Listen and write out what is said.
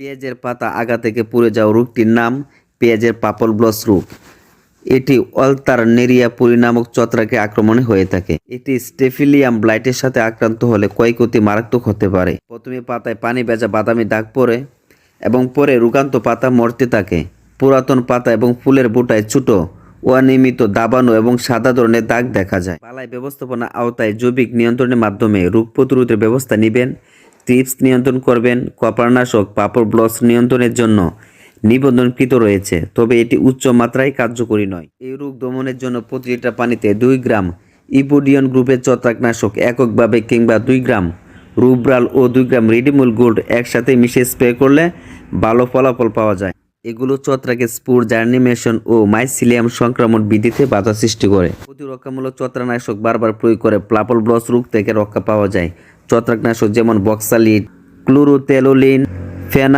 পেঁয়াজের পাতা আগা থেকে পুড়ে যাওয়া রোগটির নাম পেঁয়াজের পাপল ব্লস রোগ। এটি অলতারনেরিয়া পুরি নামক চত্রাকে আক্রমণে হয়ে থাকে। এটি স্টেফিলিয়াম ব্লাইটের সাথে আক্রান্ত হলে ক্ষয়ক্ষতি মারাত্মক হতে পারে। প্রথমে পাতায় পানি বেজা বাদামি দাগ পড়ে এবং পরে রুগান্ত পাতা মরতে থাকে। পুরাতন পাতা এবং ফুলের বোটায় ছোট, অনিয়মিত দাবানো এবং সাদা ধরনের দাগ দেখা যায়। পালাই ব্যবস্থাপনা আওতায় জৈবিক নিয়ন্ত্রণের মাধ্যমে রোগ প্রতিরোধের ব্যবস্থা নেবেন। টিপস নিয়ন্ত্রণ করবেন, কপারনাশক, পাপড় ব্লস নিয়ন্ত্রণের জন্য নিবন্ধনকৃত রয়েছে, তবে এটি উচ্চ মাত্রায় কার্যকরী নয়। এই রোগ দমনের জন্য প্রতি লিটার পানিতে দুই গ্রাম ইপোডিয়ন গ্রুপের ছত্রাকনাশক এককভাবে কিংবা দুই গ্রাম রুব্রাল ও দুই গ্রাম রেডিমুল গোল্ড একসাথে মিশিয়ে স্প্রে করলে ভালো ফলাফল পাওয়া যায়। এগুলো ছত্রাকে স্পুর, জার্নিমেশন ও মাইসিলিয়াম সংক্রমণ বৃদ্ধিতে বাধা সৃষ্টি করে। প্রতিরক্ষামূলক ছত্রাকনাশক বারবার প্রয়োগ করে প্লাপল ব্লস রোগ থেকে রক্ষা পাওয়া যায়। ছত্রাকনাশক যেমন বক্সালিড ক্লোরোতেলোলিন ফেনা